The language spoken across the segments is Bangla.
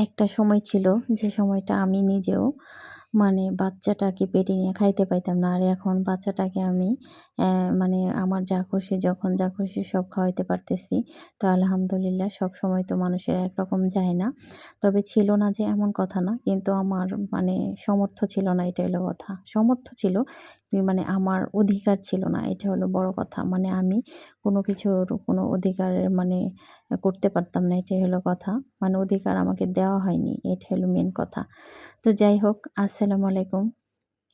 একটা সময় ছিল যে সময়টা আমি নিজেও মানে বাচ্চাটাকে পেটে নিয়ে খাইতে পাইতাম না। আর এখন বাচ্চাটাকে আমি মানে আমার যা খুশি, যখন যা খুশি সব খাওয়াইতে পারতেছি। তো আলহামদুলিল্লাহ সব সময় তো মানুষের একরকম যায় না। তবে ছিল না যে এমন কথা না, কিন্তু আমার মানে সমর্থ ছিল না, এটা হলো কথা। সমর্থ ছিল মানে আমার অধিকার ছিল না, এটা হলো বড় কথা। মানে আমি কোনো কিছুর কোনো অধিকারের মানে করতে পারতাম না, এটাই হলো কথা। মানে অধিকার আমাকে দেওয়া হয়নি, এটা হলো মেন কথা। তো যাই হোক আজ আসসালামু আলাইকুম।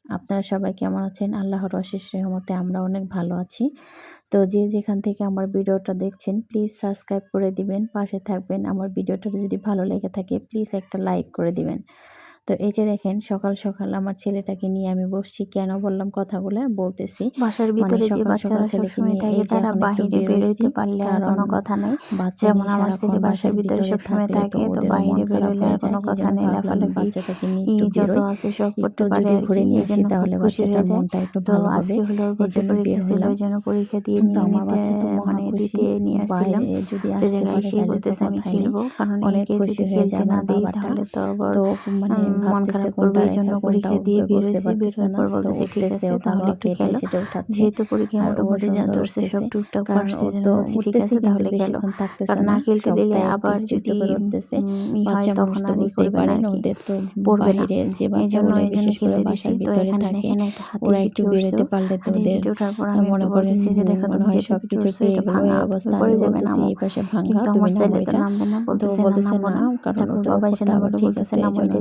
আপনারা সবাই কেমন আছেন? আল্লাহর অশেষ রহমতে আমরা অনেক ভালো আছি। তো যে যেখান থেকে আমার ভিডিওটা দেখছেন প্লিজ সাবস্ক্রাইব করে দিবেন, পাশে থাকবেন। আমার ভিডিওটা যদি ভালো লেগে থাকে প্লিজ একটা লাইক করে দিবেন। তো এই যে দেখেন সকাল সকাল আমার ছেলেটাকে নিয়ে আমি বসছি কেন বললাম কথাগুলো বলতেছি। বাসার মানে ভিতরে যে বাচ্চারা সবসময় থাকে তারা বাইরে বেরোতে পারলে আর কোনো কথা নাই। যেমন আমার ছেলে বাসার ভিতরে সব সময় থাকে তো বাইরে বেরোলে আর কোনো কথা নেই বাচ্চাটাকে নিয়ে যত আছে সব করতে পারে ঘুরে নিয়ে আসি তাহলে বাচ্চাটার মনটা একটু ভালো হবে আজকে হলো পরীক্ষা ছিল ওই জন্য পরীক্ষা দিয়ে নিয়ে আমার বাচ্চা তো মানে দিতে নিয়ে আসছিলাম। যদি আসতে পারে তাহলে তো আমি খেলব কারণ অনেক যদি খেলতে না দিই তাহলে তো আবার মানে মন খারাপ করবে এই জন্য পরীক্ষা দিয়ে বেরোয়েছি বেরোনোর পর বলতেছি ঠিক আছে তাহলে একটু খেলো। যেহেতু পরীক্ষা মোটামুটি যা ধরছে সব টুকটাক পারছে যেন ঠিক আছে তাহলে খেলো। আর না। খেলতে দিলে আবার যদি হয় তখন আর বুঝতেই পারে না ওদের তো পড়বে না। এই জন্য এই জন্য খেলতে দিছি। তো এখানে দেখেন একটা একটু বেরোতে পারলে তো ওদের মনে করতেছি যে দেখা তো হয় সব কিছু পেয়ে গেলো এই অবস্থা যাবে না এই পাশে ভাঙা তুমি নামো এটা তো বলতেছে না কারণ ওটা বাবা এসে নামো ঠিক আছে নামো এটা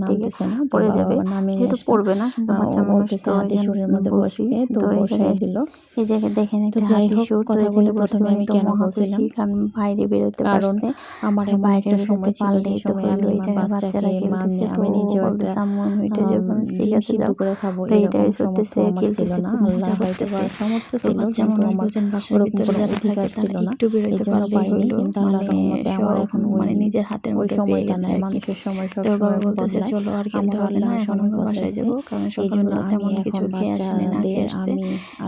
না পড়ে যাবে। যেহেতু পড়বে না কিন্তু বাচ্চা মানুষ তো হাতিসুরের মধ্যে বসবে তো বসাই দিল। এই জায়গায় দেখেন একটা হাতিসুর কথা বলে প্রথমে আমি কেন বলছিলাম? কারণ বাইরে বেরোতে পারছে আমার বাইরে সময় পারলে তো আমি ওই জায়গা বাচ্চারা খেলতেছে আমি নিজে ওটা সামন হইতে যাব ঠিক আছে সিদ্ধ করে খাব তো এটাই করতেছে খেলতেছে না। আল্লাহ বাইতে বা সমর্থ ছিল কিন্তু আমার ওরকম করে অধিকার ছিল না। একটু বেরোতে পারলে হইল তাহলে আমার মানে এখন মানে নিজের হাতের মধ্যে সময়টা নাই মানুষের সময় সব সময় বলতেছে চলো আর কিনতে পারলে না এখন আমার বাসায় যাব। কারণ সকালবেলা তেমন কিছু খেয়ে আসেনি না খেয়ে আসছে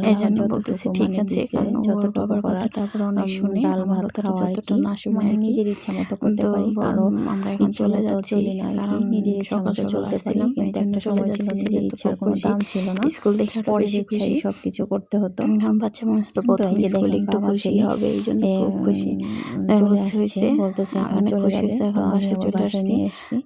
এই জন্য বলতেছি ঠিক মানে আছে কারণ ওর বাবার কথাটা আবার অনেক শুনি ডাল ভাত খাওয়া যতটা না শুনে মানে আর মানে নিজের ইচ্ছা মতো করতে পারি আরও আমরা এখন চলে যাচ্ছি কারণ নিজের ইচ্ছা মতো চলতেছিলাম এই জন্য চলে যাচ্ছি নিজের ইচ্ছার কোনো দাম ছিল না স্কুল দেখার পরে ইচ্ছাই সব কিছু করতে হতো। কারণ বাচ্চা মানুষ তো প্রথম স্কুল একটু খুশি। হবে এই জন্য খুব খুশি চলে আসছে বলতেছে অনেক খুশি হয়েছে। বাসায় চলে আসছি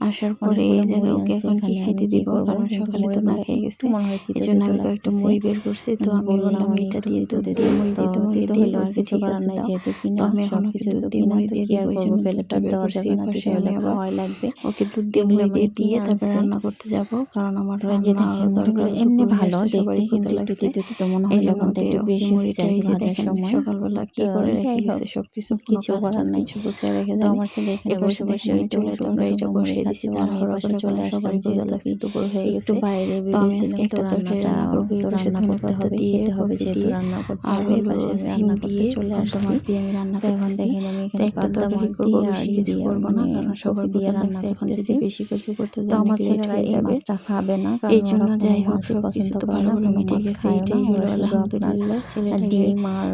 আসার পরে এই জায়গায় ওকে এখন কি খাইতে দিব কারণ হ্যাঁ, সকালে তো না খেয়ে গেছে। এই জন্য আমি কয়েকটা মুড়ি বের করছি তো আমি বললাম এটা দিয়ে দুধ দিয়ে মুড়ি দিয়ে তোমাকে দিয়ে করছি কিছু করার নাই যেহেতু কিনা আমি এখন কিছু দিয়ে মুড়ি দিয়ে কি আর করব? বেলাটা দেওয়া যাবে পাশে হলে আবার ভয় লাগবে। ওকে দুধ দিয়ে মুড়ি দিয়ে দিয়ে তারপরে রান্না করতে যাব কারণ আমার যে দেখে মুড়িগুলো এমনি ভালো দেখতে কিন্তু একটু তিতো তিতো মনে হয় যখন একটু বেশি মুড়ি চাই ভাজার সময় সকালবেলা কি করে রেখে গেছে সবকিছু কিছু করার নাই কিছু রেখে দাও আমার ছেলে এখানে বসে বসে চলে তোমরা এটা বসিয়ে দিছি তারপর চলে আসলাম বেশি কিছু করতে আমার এই জন্য যাই হোক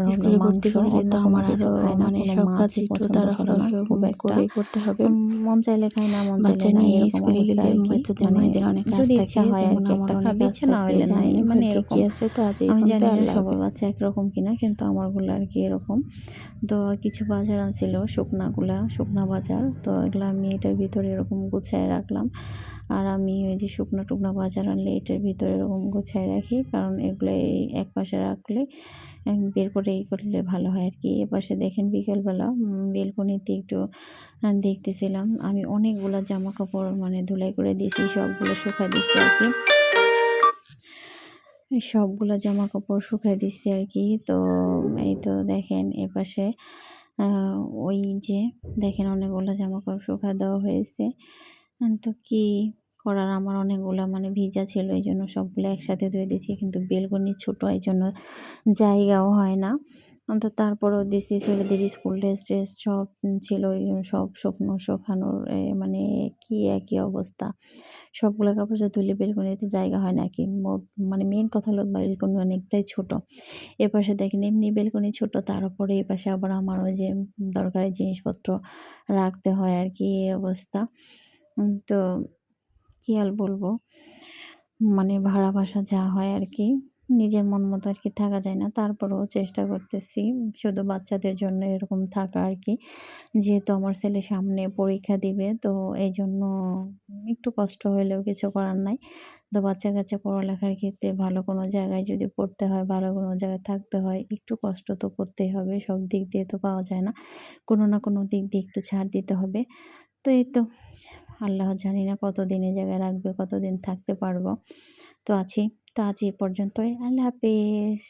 স্কুলে ভর্তি করলে তো আমার আরও মানে সব কাজ একটু তাড়াহুড়ো করে করতে হবে মন চাইলে খাই না মন চাইলে না এই স্কুলে গেলে যদি মানে মেয়েদের অনেক মানে আমি মানে জানি না সবার বাচ্চা একরকম কিনা কিন্তু আমারগুলো আর কি এরকম। তো কিছু বাজার আনছিল শুকনাগুলা শুকনা বাজার। তো এগুলো আমি এটার ভিতরে এরকম গুছায় রাখলাম। আর আমি ওই যে শুকনো টুকনো বাজার আনলে এটার ভিতরে এরকম গোছায় রাখি, কারণ এগুলো এই এক পাশে রাখলে বের করে এই করলে ভালো হয় আর কি এপাশে দেখেন বিকেলবেলা বেলকনিতে একটু দেখতেছিলাম, আমি অনেকগুলো জামা কাপড় মানে ধুলাই করে দিয়েছি, সবগুলো শুকায় দিচ্ছি আর কি সবগুলো জামা কাপড় শুকায় দিচ্ছি আর কি তো, এই তো দেখেন এপাশে ওই যে দেখেন অনেকগুলো জামা কাপড় শুকা দেওয়া হয়েছে। তো কি করার? আমার অনেকগুলো মানে ভিজা ছিল, এই জন্য সবগুলো একসাথে ধুয়ে দিয়েছি। কিন্তু বেলকনি ছোটো, এই জন্য জায়গাও হয় না। তো তারপরেও দিছি, ছেলেদের স্কুল ড্রেস ট্রেস সব ছিল জন্য সব শুকনো, শুকানোর মানে কি একই অবস্থা। সবগুলো কাপড় তুলে বেলকনিতে জায়গা হয় না নাকি মানে মেন কথা হলো বেলকনি অনেকটাই ছোট। এপাশে দেখেন এমনি বেলকনি ছোট তার উপরে এপাশে আবার আমার ওই যে দরকারি জিনিসপত্র রাখতে হয় আর কি, এই অবস্থা। তো কী আর বলব? মানে ভাড়া বাসা যা হয় আর কি, নিজের মন মতো আর কি থাকা যায় না। তারপরেও চেষ্টা করতেছি শুধু বাচ্চাদের জন্য এরকম থাকা আর কি। যেহেতু আমার ছেলে সামনে পরীক্ষা দিবে, তো এই জন্য একটু কষ্ট হলেও কিছু করার নাই। তো বাচ্চা কাচ্চা পড়ালেখার ক্ষেত্রে ভালো কোনো জায়গায় যদি পড়তে হয়, ভালো কোনো জায়গায় থাকতে হয়, একটু কষ্ট তো করতেই হবে। সব দিক দিয়ে তো পাওয়া যায় না। কোনো না কোনো দিক দিয়ে একটু ছাড় দিতে হবে। তো এই তো আল্লাহ জানি না কতদিন এই জায়গায় রাখবে, কতদিন থাকতে পারব। তো আছি, তো আজ এই পর্যন্তই। আল্লাহ হাফিজ।